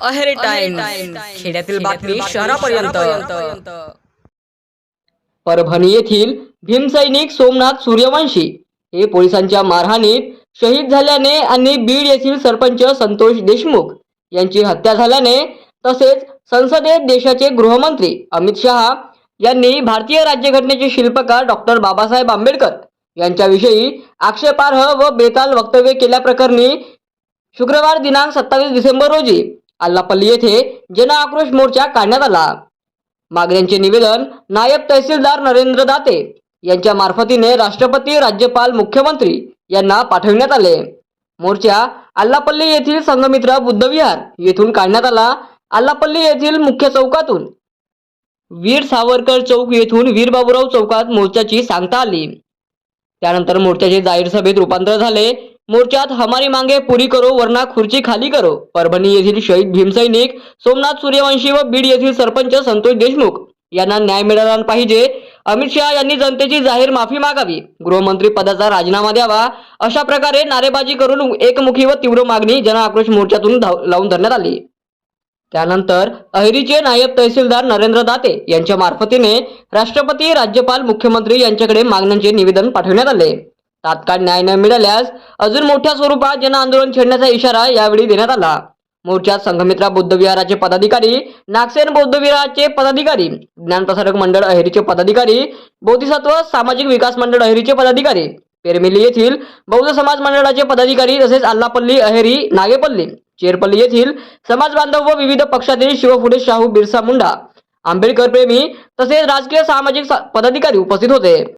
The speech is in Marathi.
अहेरी टाइम खेड्यातील बातमी शहरापर्यंत. परभणी येथील भीमसैनिक सोमनाथ सूर्यवंशी हे पोलिसांच्या मारहाणीत शहीद झाल्याने आणि बीड येथील सरपंच संतोष देशमुख यांची हत्या झाल्याने तसेच संसदेत देशाचे गृहमंत्री अमित शहा यांनी भारतीय राज्यघटनेचे शिल्पकार डॉक्टर बाबासाहेब आंबेडकर यांच्याविषयी आक्षेपार्ह व बेताल वक्तव्य केल्याप्रकरणी शुक्रवार दिनांक सत्तावीस डिसेंबर रोजी आल्लापल्ली येथे जन आक्रोश मोर्चा काढण्यात आला. मागण्यांचे निवेदन नायब तहसीलदार नरेंद्र दाते यांच्या मार्फतीने राष्ट्रपती राज्यपाल मुख्यमंत्री यांना पाठविण्यात आले. मोर्चा आल्लापल्ली येथील संघमित्र बुद्धविहार येथून काढण्यात आला. आल्लापल्ली येथील मुख्य चौकातून वीर सावरकर चौक येथून वीर बाबूराव चौकात मोर्चाची सांगता आली. त्यानंतर मोर्चाचे जाहीर सभेत रूपांतर झाले. मोर्चात हमारी मांगे पुरी करो वरना खुर्ची खाली करो. परभणी येथील शहीद भीमसैनिक सोमनाथ सूर्यवंशी व बीड येथील सरपंच संतोष देशमुख यांना न्याय मिळाला पाहिजे. अमित शहा यांनी जनतेची जाहीर माफी मागावी. गृहमंत्री पदाचा राजीनामा द्यावा. अशा प्रकारे नारेबाजी करून एकमुखी व तीव्र मागणी जन आक्रोश मोर्चातून धाव- लावून धरण्यात आली. त्यानंतर अहिरीचे नायब तहसीलदार नरेंद्र दाते यांच्या मार्फतीने राष्ट्रपती राज्यपाल मुख्यमंत्री यांच्याकडे मागण्यांचे निवेदन पाठवण्यात आले. तात्काळ न्याय न मिळाल्यास अजून मोठ्या स्वरूपात जन आंदोलन छेडण्याचा इशारा यावेळी देण्यात आला. मोर्चात संघमित्रा बौद्धविहाराचे पदाधिकारी नागसेन बौद्धविहाराचे पदाधिकारी ज्ञानप्रसारक मंडळ अहेरीचे पदाधिकारी बोधिसत्व सामाजिक विकास मंडळ अहेरीचे पदाधिकारी पेरमिली येथील बौद्ध समाज मंडळाचे पदाधिकारी तसेच आल्लापल्ली अहेरी नागेपल्ली चेरपल्ली येथील समाज बांधव व विविध पक्षातील शिवफुले शाहू बिरसा मुंडा आंबेडकर प्रेमी तसेच राजकीय सामाजिक सा- पदाधिकारी उपस्थित होते.